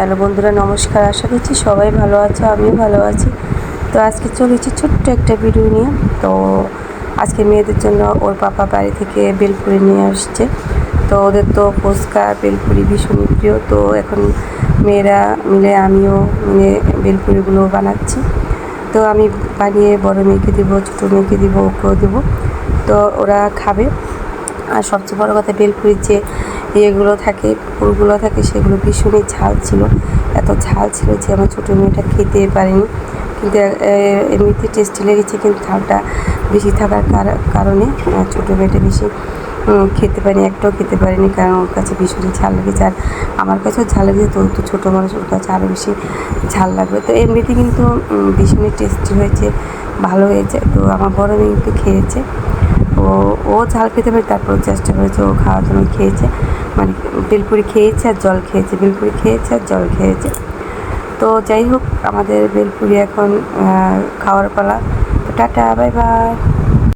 Hello বন্ধুরা, নমস্কার। আশা করছি সবাই ভালো আছো, আমিও ভালো আছি। তো আজকে চলেছি ছোট্ট একটা ভিডিও নিয়ে। তো আজকে মেয়েদের জন্য ওর পাপা বাড়ি থেকে বেলপুরি নিয়ে আসছে। তো ওদের তো ফুচকা, বেলপুরি ভীষণই প্রিয়। তো এখন মেয়েরা মিলে আমিও মিলে বেলপুরিগুলো বানাচ্ছি। তো আমি বানিয়ে বড় মেয়েকে দেবো, ছোটো মেয়েকে দেবো, ওকেও দেবো। তো ওরা খাবে। আর সবচেয়ে বড় কথা, বেলপুরির যে ইয়েগুলো থাকে, পুরগুলো থাকে, সেগুলো ভীষণই ঝাল ছিল। এত ঝাল ছিল যে আমার ছোটো মেয়েটা খেতে পারেনি। কিন্তু এমনিতে টেস্টি লেগেছে, কিন্তু ঝালটা বেশি থাকার কার- কারণে ছোটো মেয়েটা বেশি খেতে পারেনি, একটাও খেতে পারেনি, কারণ ওর কাছে ভীষণই ঝাল লেগেছে। আর আমার কাছেও ঝাল লেগেছে, তো তো ছোটো মানুষ, ওর কাছে আরও বেশি ঝাল লাগবে। তো এমনিতে কিন্তু ভীষণই টেস্টি হয়েছে, ভালো হয়েছে। তো, আমার বড় মেয়ে কিন্তু খেয়েছে। ও ঝাল খেতে পারে, তারপর চেষ্টা করেছে ও খাওয়ার জন্য খেয়েছে। মানে বেলপুরি খেয়েছে আর জল খেয়েছে বেলপুরি খেয়েছে আর জল খেয়েছে। তো যাই হোক, আমাদের বেলপুরি এখন খাওয়ার পালা। তো টাটা বাই বাই